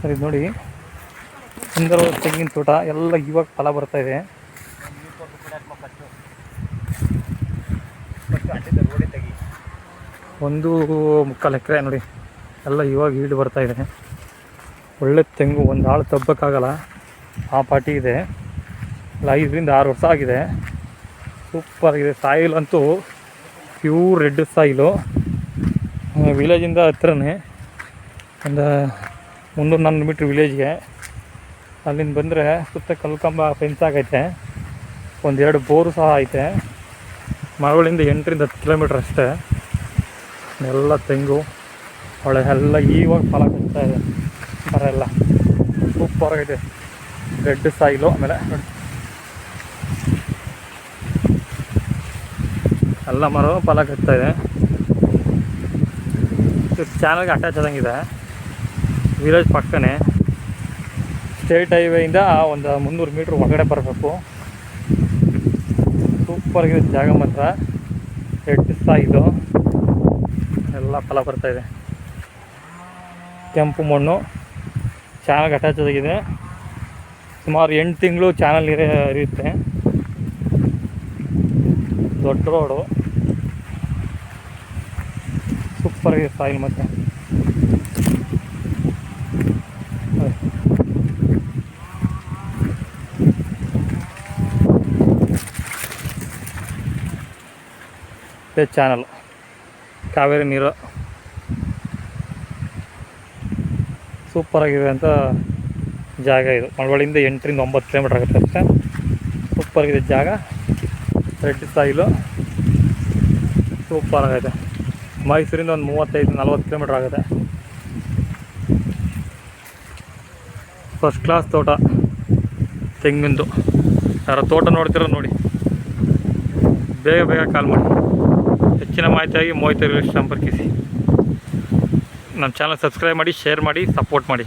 Sir ಇದು ನೋಡಿ ಸುಂದರವಾದ ತೆಂಗಿನ ತೋಟ. ಎಲ್ಲ ಇವಾಗ ಫಲ ಬರ್ತಾ ಇದೆ. ಒಂದು ಮುಕ್ಕಾಲು ಎಕರೆ, ನೋಡಿ. ಎಲ್ಲ ಇವಾಗ ಈಡು ಬರ್ತಾ ಇದೆ. ಒಳ್ಳೆ ತೆಂಗು, ಒಂದು ಆಳು ತಬ್ಬಕ್ಕಾಗಲ್ಲ. ಆ ಪಾಟಿ ಇದೆ. ಐದರಿಂದ ಆರು ವರ್ಷ ಆಗಿದೆ. ಸೂಪರ್ ಆಗಿದೆ. ಸಾಯಿಲ್ ಅಂತೂ ಪ್ಯೂರ್ ರೆಡ್ ಸಾಯಿಲು ವಿಲೇಜಿಂದ ಹತ್ರನೇ ಒಂದು ಮುನ್ನೂರು ನಾನ್ನೂರು ಮೀಟ್ರ್ ವಿಲೇಜ್ಗೆ ಅಲ್ಲಿಂದ ಬಂದರೆ ಸುತ್ತ ಕಲ್ಕಂಬ ಫೆನ್ಸ್ ಆಗೈತೆ. ಒಂದೆರಡು ಬೋರು ಸಹ ಐತೆ. ಮರಗಳಿಂದ ಎಂಟರಿಂದ ಹತ್ತು ಕಿಲೋಮೀಟ್ರ್ ಅಷ್ಟೇ. ಎಲ್ಲ ತೆಂಗು, ಹೊಳೆ ಎಲ್ಲ ಈವಾಗ ಫಲ ಕೊಡ್ತಾ ಇದೆ. ಮರ ಎಲ್ಲ. ಸೂಪರ್ ಆಗೈತೆ. ರೆಡ್ ಸಾಯಿಲು ಆಮೇಲೆ ಎಲ್ಲ ಮರ ಫಲ ಕಟ್ತಾ ಇದೆ. ಚಾನಲ್ಗೆ ಅಟ್ಯಾಚ್ ಆದಂಗಿದೆ ವಿಲೇಜ್ ಪಕ್ಕನೇ ಸ್ಟೇಟ್ ಹೈವೇಯಿಂದ ಒಂದು ಮುನ್ನೂರು ಮೀಟ್ರ್ ಒಳಗಡೆ ಬರಬೇಕು. ಸೂಪರ್ ಆಗಿದೆ ಜಾಗ ಮಾತ್ರ. ಎಡ್ ಸಾಗಿದ್ದು ಎಲ್ಲ ಫಲ ಬರ್ತಾಯಿದೆ ಇದೆ. ಕೆಂಪು ಮಣ್ಣು. ಚಾನಲ್ಗೆ ಅಟ್ಯಾಚ್ ಆಗಿದೆ. ಸುಮಾರು ಎಂಟು ತಿಂಗಳು ಚಾನಲ್ ಇರ ಇರುತ್ತೆ. ದೊಡ್ಡ ರೋಡು ಸೂಪರ್ ಆಗಿದೆ ಸಾಯಿಲ್ ಮಾತ್ರ. ಇದೇ ಚಾನಲ್ ಕಾವೇರಿ ನೀರು. ಸೂಪರ್ ಆಗಿದೆ ಅಂತ ಜಾಗ ಇದು. ಮಳವಳ್ಳಿಯಿಂದ ಎಂಟರಿಂದ ಒಂಬತ್ತು ಕಿಲೋಮೀಟ್ರ್ ಆಗುತ್ತೆ ಅಷ್ಟೇ. ಸೂಪರ್ ಆಗಿದೆ ಜಾಗ. ರೆಡ್ ಸಾಯಿಲು ಸೂಪರ್ ಆಗೈತೆ ಮೈಸೂರಿಂದ ಒಂದು ಮೂವತ್ತೈದು, ನಲ್ವತ್ತು ಕಿಲೋಮೀಟ್ರ್ ಆಗುತ್ತೆ. ಫಸ್ಟ್ ಕ್ಲಾಸ್ ತೋಟ. ತೆಂಗಿಂದು. ಯಾರ ತೋಟ ನೋಡ್ತಿರೋ ನೋಡಿ. ಬೇಗ ಬೇಗ ಕಾಲ್ ಮಾಡಿ. ಹೆಚ್ಚಿನ ಮಾಹಿತಿಯಾಗಿ ಮೋಹಿತ ಸಂಪರ್ಕಿಸಿ. ನಮ್ಮ ಚಾನಲ್ ಸಬ್ಸ್ಕ್ರೈಬ್ ಮಾಡಿ ಶೇರ್ ಮಾಡಿ ಸಪೋರ್ಟ್ ಮಾಡಿ.